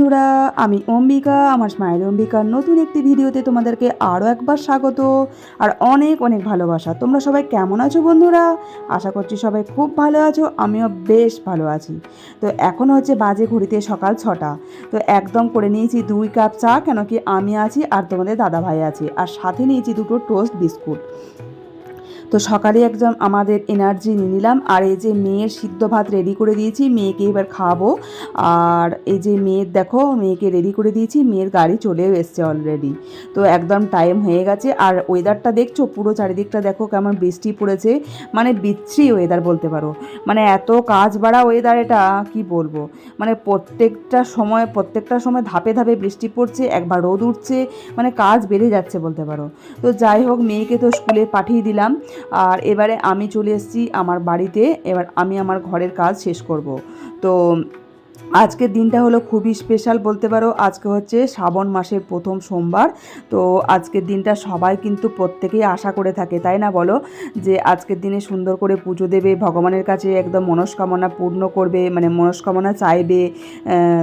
বন্ধুরা, আমি অম্বিকা, আমার স্মাইল অম্বিকার নতুন একটি ভিডিওতে তোমাদেরকে আরও একবার স্বাগত আর অনেক অনেক ভালোবাসা। তোমরা সবাই কেমন আছো বন্ধুরা? আশা করছি সবাই খুব ভালো আছো, আমিও বেশ ভালো আছি। তো এখন হচ্ছে বাজে ঘড়িতে সকাল ছটা। তো একদম করে নিয়েছি দুই কাপ চা, কেন কি আমি আছি আর তোমাদের দাদা ভাই আছে। আর সাথে নিয়েছি দুটো টোস্ট বিস্কুট। তো সকালে একদম আমাদের এনার্জি নিয়ে নিলাম। আর এই যে মেয়ের সিদ্ধ ভাত রেডি করে দিয়েছি, মেয়েকে এবার খাওয়াবো। আর এই যে মেয়ের দেখো, মেয়েকে রেডি করে দিয়েছি, মেয়ের গাড়ি চলেও এসছে অলরেডি তো একদম টাইম হয়ে গেছে। আর ওয়েদারটা দেখছ? পুরো চারিদিকটা দেখো কেমন বৃষ্টি পড়েছে। মানে বিচ্ছিরি ওয়েদার বলতে পারো। মানে এত কাজ বাড়া ওয়েদার এটা, কি বলব? মানে প্রত্যেকটা সময় প্রত্যেকটা সময় ধাপে ধাপে বৃষ্টি পড়ছে, একবার রোদ উঠছে মানে কাজ বেড়ে যাচ্ছে বলতে পারো। তো যাই হোক, মেয়েকে তো স্কুলে পাঠিয়ে দিলাম। আর এবারে আমি চলে এসেছি আমার বাড়িতে। এবার আমি আমার ঘরের কাজ শেষ করব। তো আজকের দিনটা হলো খুবই স্পেশাল বলতে পারো। আজকে হচ্ছে শ্রাবণ মাসের প্রথম সোমবার। তো আজকের দিনটা সবাই কিন্তু প্রত্যেকেই আশা করে থাকে, তাই না বলো? যে আজকের দিনে সুন্দর করে পুজো দেবে, ভগবানের কাছে একদম মনস্কামনা পূর্ণ করবে মানে মনস্কামনা চাইবে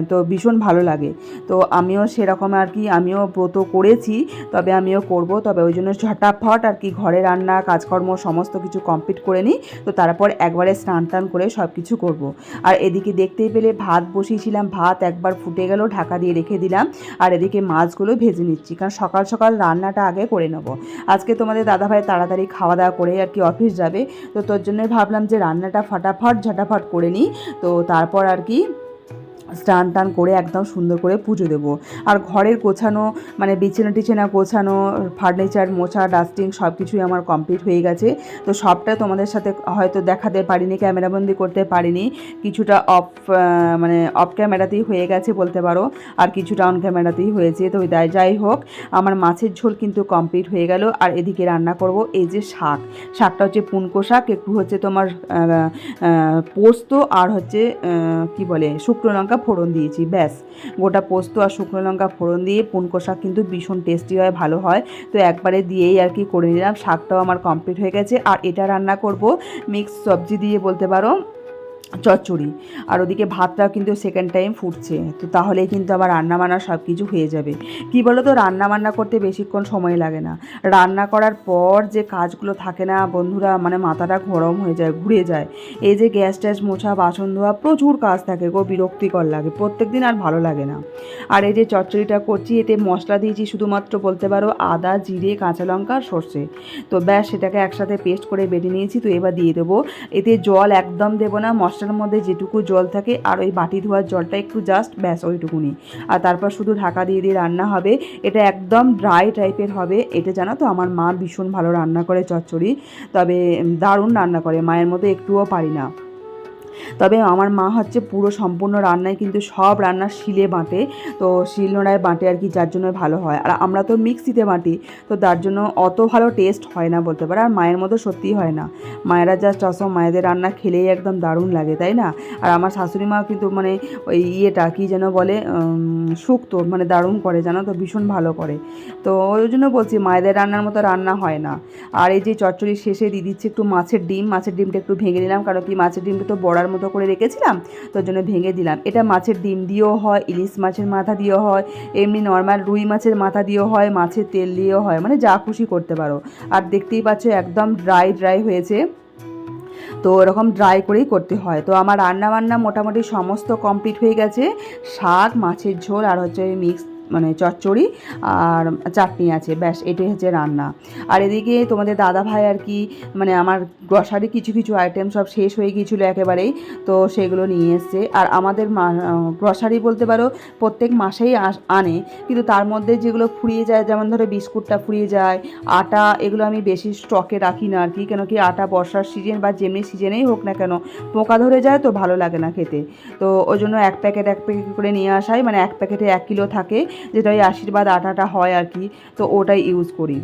তো ভীষণ ভালো লাগে। তো আমিও সেরকম আর কি, আমিও ব্রত করেছি, তবে আমিও করব, তবে ওই জন্য ঝটাফট আর কি ঘরে রান্না, কাজকর্ম সমস্ত কিছু কমপ্লিট করে নিই, তো তারপর একবারে স্নান টান করে সব কিছু করব। আর এদিকে দেখতেই পেলে ভাত বসিয়েছিলাম, ভাত একবার ফুটে গেল, ঢাকা দিয়ে রেখে দিলাম, আর এদিকে মাছগুলো ভেজে নিচ্ছি, কারণ সকাল সকাল রান্নাটা আগে করে নেব। আজকে তোমাদের দাদাভাই তাড়াতাড়ি খাওয়া দাওয়া করে আর কি অফিস যাবে, তো তোর জন্য ভাবলাম যে রান্নাটা ফাটাফাট, ঝটাফট করে নিই, তো তারপর আর কি স্নান টান করে একদম সুন্দর করে পুজো দেবো। আর ঘরের গোছানো মানে বিছানা টিছানা গোছানো, ফার্নিচার মোছা, ডাস্টিং সব কিছুই আমার কমপ্লিট হয়ে গেছে। তো সবটা তোমাদের সাথে হয়তো দেখাতে পারিনি, ক্যামেরাবন্দি করতে পারিনি। কিছুটা অফ মানে অফ ক্যামেরাতেই হয়ে গেছে বলতে পারো, আর কিছুটা অন ক্যামেরাতেই হয়েছে। তো যাই- যাই হোক, আমার মাছের ঝোল কিন্তু কমপ্লিট হয়ে গেল। আর এদিকে রান্না করব এই যে শাক। শাকটা হচ্ছে পুনকো শাক, একটু হচ্ছে তোমার পোস্ত, আর হচ্ছে কি বলে, শুকনো লঙ্কা ফোড়ন দিয়েছি, ব্যাস। গোটা পোস্ত আর শুকনো লঙ্কা ফোড়ন দিয়ে পুনকো শাক কিন্তু ভীষণ টেস্টি হয়, ভালো হয়। তো একবারে দিয়েই আর কি করে নিলাম, শাকটাও আমার কমপ্লিট হয়ে গেছে। আর এটা রান্না করব মিক্স সবজি দিয়ে বলতে পারো। চচ্চড়ি। আর ওদিকে ভাতটাও কিন্তু সেকেন্ড টাইম ফুটছে। তো তাহলেই কিন্তু আবার রান্না বান্না সব কিছু হয়ে যাবে। কি বলো তো রান্না বান্না করতে বেশিক্ষণ সময় লাগে না। রান্না করার পর যে কাজগুলো থাকে না, বন্ধুরা মানে মাথাটা গরম হয়ে যায়, ঘুরে যায়। এই যে গ্যাস ট্যাস মোছা, বাসন ধোয়া, প্রচুর কাজ থাকে গো, বিরক্তিকর লাগে। প্রত্যেক দিন আর ভালো লাগে না। আর এই যে চচ্চড়িটা করছি, এতে মশলা দিয়েছি শুধুমাত্র বলতে পারো আদা, জিরে, কাঁচা লঙ্কা আর সর্ষে। তো ব্যাস, সেটাকে একসাথে পেস্ট করে বেটে নিয়েছি, তো এবার দিয়ে দেবো। এতে জল একদম দেবো না মশলার মধ্যে যেটুকু জল থাকে আর ওই বাটি ধোয়ার জলটা একটু জাস্ট ব্যাস ওইটুকুনি। আর তারপর শুধু ঢাকা দিয়ে দিয়ে রান্না হবে। এটা একদম ড্রাই টাইপের হবে। এটা জানো তো, আমার মা ভীষণ ভালো রান্না করে চচ্চড়ি। তবে দারুণ রান্না করে। মায়ের মতো একটুও পারি না। তবে আমার মা হচ্ছে পুরো সম্পূর্ণ রান্নায় কিন্তু সব রান্না শিলে বাঁটে, তো শিল নোড়ায় বাটে আর কি, যার জন্য ভালো হয়। আর আমরা তো মিক্সিতে বাঁটি, তো তার জন্য অত ভালো টেস্ট হয় না বলতে পারে, আর মায়ের মতো সত্যিই হয় না। মায়েরা জাস্ট অসম, মায়েদের রান্না খেলেই একদম দারুণ লাগে, তাই না? আর আমার শাশুড়ি মা কিন্তু মানে ওই ইয়েটা কী যেন বলে শুক্তো মানে দারুণ করে, জানো তো? ভীষণ ভালো করে। তো ওই জন্য বলছি, মায়েদের রান্নার মতো রান্না হয় না। আর এই যে চচ্চড়ির শেষে দিয়ে দিচ্ছে একটু মাছের ডিম, মাছের ডিমটা একটু ভেঙে নিলাম, কারণ কি মাছের ডিমটা তো বড়ার মতো করে রেখেছিলাম, তোর জন্য ভেঙে দিলাম। এটা মাছের ডিম দিয়েও হয়, ইলিশ মাছের মাথা দিয়েও হয়, এমনি নর্মাল রুই মাছের মাথা দিয়েও হয়, মাছের তেল দিয়েও হয় মানে যা খুশি করতে পারো। আর দেখতেই পাচ্ছ একদম ড্রাই ড্রাই হয়েছে। তো এরকম ড্রাই করেই করতে হয়। তো আমার রান্না বান্না মোটামুটি সমস্ত কমপ্লিট হয়ে গেছে। শাক, মাছের ঝোল, আর হচ্ছে মিক্স মানে চচ্চড়ি আর চাটনি আছে, ব্যাস এটাই হচ্ছে রান্না। আর এদিকে তোমাদের দাদা ভাই আর কি মানে আমার গ্রসারি কিছু কিছু আইটেম সব শেষ হয়ে গিয়েছিল একেবারেই, তো সেগুলো নিয়ে এসছে। আর আমাদের গ্রসারি বলতে পারো প্রত্যেক মাসেই আনে, কিন্তু তার মধ্যে যেগুলো ফুরিয়ে যায়, যেমন ধরো বিস্কুটটা ফুরিয়ে যায়, আটা এগুলো আমি বেশি স্টকে রাখি না আর কি, কেন কি আটা বর্ষার সিজন বা যেমনি সিজনেই হোক না কেন, পোকা ধরে যায় তো ভালো লাগে না খেতে। তো ওই জন্য এক প্যাকেট এক প্যাকেট করে নিয়ে আসাই মানে এক প্যাকেটে এক কিলো থাকে যেটা ওই আশীর্বাদ আটাটা হয় আর কি তো ওটাই ইউজ করি।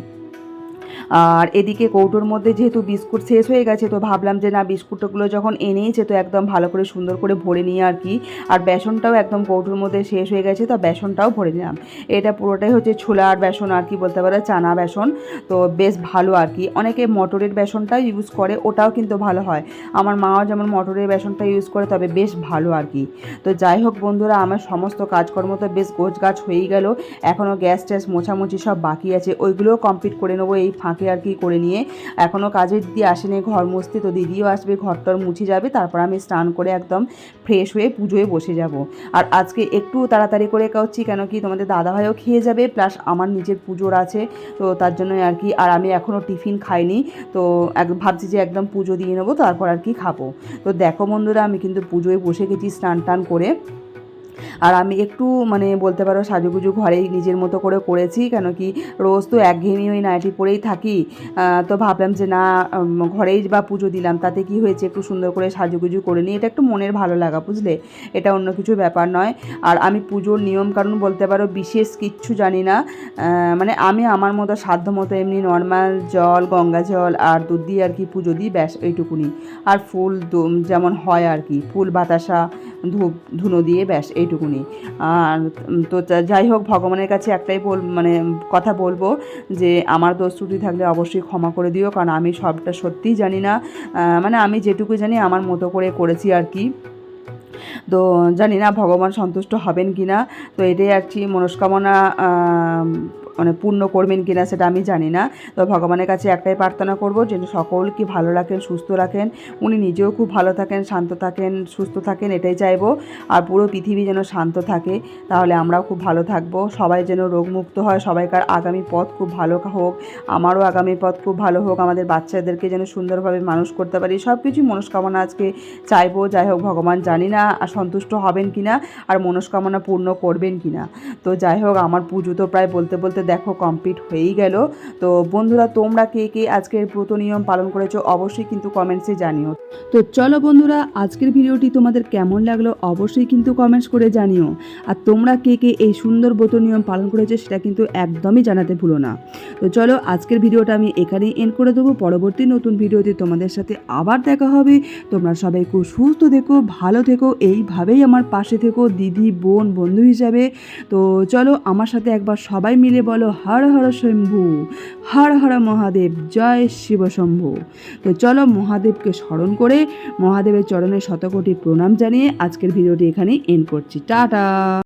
আর এদিকে কৌটোর মধ্যে যেহেতু বিস্কুট শেষ হয়ে গেছে, তো ভাবলাম যে না, বিস্কুটগুলো যখন এনেইছে তো একদম ভালো করে সুন্দর করে ভরে নিয়ে আর কি। আর বেসনটাও একদম কৌটোর মধ্যে শেষ হয়ে গেছে, তো বেসনটাও ভরে নিলাম। এটা পুরোটাই হচ্ছে ছোলার বেসন আর কি বলতে পারে, চানা বেসন। তো বেশ ভালো আর কি। অনেকে মটরের বেসনটাও ইউজ করে, ওটাও কিন্তু ভালো হয়। আমার মাও যেমন মটরের বেসনটা ইউজ করে, তবে বেশ ভালো আর কি। তো যাই হোক বন্ধুরা, আমার সমস্ত কাজকর্ম তো বেশ গোছ গাছ হয়েই গেল। এখনও গ্যাস ট্যাস মোছামুছি সব বাকি আছে, ওইগুলোও কমপ্লিট করে নেব এই ফাঁকে আর কি করে নিয়ে এখনও কাজের দিদি আসেনি, ঘর মুছতে, তো দিদিও আসবে ঘর টর মুছে যাবে, তারপর আমি স্নান করে একদম ফ্রেশ হয়ে পুজোয় বসে যাব। আর আজকে একটু তাড়াতাড়ি করে করছি কেন কি তোমাদের দাদাভাইও খেয়ে যাবে প্লাস আমার নিজের পুজোর আছে, তো তার জন্য আর কি, আর আমি এখনও টিফিন খাইনি, তো এক, ভাবছি যে একদম পুজো দিয়ে নেব, তারপর আর কি খাব। তো দেখো বন্ধুরা, আমি কিন্তু পুজোয় বসে গেছি স্নান টান করে। আর আমি একটু মানে বলতে পারো, সাজুগুজু ঘরেই নিজের মতো করে করেছি, কেন কি রোজ তো একঘেয়েমি ওই নাইটি পরেই থাকি। তো ভাবলাম যে না ঘরেই বা পুজো দিলাম, তাতে কি হয়েছে একটু সুন্দর করে সাজুগুজু করে নিই, এটা একটু মনের ভালো লাগা, বুঝলে? এটা অন্য কিছু ব্যাপার নয়। আর আমি পুজোর নিয়ম কারণ বলতে পারো, বিশেষ কিচ্ছু জানি না। মানে আমি আমার মতো, সাধ্য মতো এমনি নর্মাল জল, গঙ্গা জল আর দুধ দিয়ে আর কি পুজো দিই, ব্যাস, এইটুকুনি। আর ফুল যেমন হয় আর কি, ফুল, বাতাসা ধূপ, ধুনো দিয়ে ব্যাস, এইটুকুনি। আর তো যাই হোক, ভগবানের কাছে একটাই বল মানে কথা বলব যে, আমার দোষ ত্রুটি থাকলে অবশ্যই ক্ষমা করে দিও, কারণ আমি সবটা সত্যিই জানি না। মানে আমি যেটুকু জানি আমার মতো করে করেছি আর কি। তো জানি না ভগবান সন্তুষ্ট হবেন কি না তো এটাই আর কি মনস্কামনা মানে পূর্ণ করবেন কিনা সেটা আমি জানি না। তো ভগবানের কাছে একটাই প্রার্থনা করব যেন সকলকে ভালো রাখেন, সুস্থ রাখেন। উনি নিজেও খুব ভালো থাকেন, শান্ত থাকেন, সুস্থ থাকেন, এটাই চাইব। আর পুরো পৃথিবী যেন শান্ত থাকে, তাহলে আমরাও খুব ভালো থাকব। সবাই যেন রোগমুক্ত হয়, সবাইকার আগামী পথ খুব ভালো হোক, আমারও আগামী পথ খুব ভালো হোক, আমাদের বাচ্চাদেরকে যেন সুন্দরভাবে মানুষ করতে পারি। সব কিছুই মনস্কামনা আজকে চাইব, যাই হোক ভগবান জানি না আর সন্তুষ্ট হবেন কি না আর মনস্কামনা পূর্ণ করবেন কি না তো যাই হোক, আমার পুজো তো প্রায় বলতে বলতে দেখো কমপ্লিট হয়েই গেল। তো বন্ধুরা, তোমরা কে কে আজকের ব্রত নিয়ম পালন করেছ অবশ্যই কিন্তু কমেন্টসে জানিও। তো চলো বন্ধুরা, আজকের ভিডিওটি তোমাদের কেমন লাগল অবশ্যই কিন্তু কমেন্টস করে জানিও। আর তোমরা কে কে এই সুন্দর ব্রত নিয়ম পালন করেছ সেটা কিন্তু একদমই জানাতে ভুলো না। তো চলো, আজকের ভিডিওটা আমি এখানেই এন্ড করে দেবো। পরবর্তী নতুন ভিডিওতে তোমাদের সাথে আবার দেখা হবে। তোমরা সবাই খুব সুস্থ থেকো, ভালো থেকো, এইভাবেই আমার পাশে থেকো দিদি, বোন, বন্ধু হিসাবে। তো চলো, আমার সাথে একবার সবাই মিলে বলো। হর হর শম্ভু, হর হর মহাদেব, জয় শিব শম্ভু। তো চলো মহাদেবকে স্মরণ করে মহাদেবের চরণে শতকোটি প্রণাম জানিয়ে আজকের ভিডিওটি এখানে এন্ড করছি। টাটা!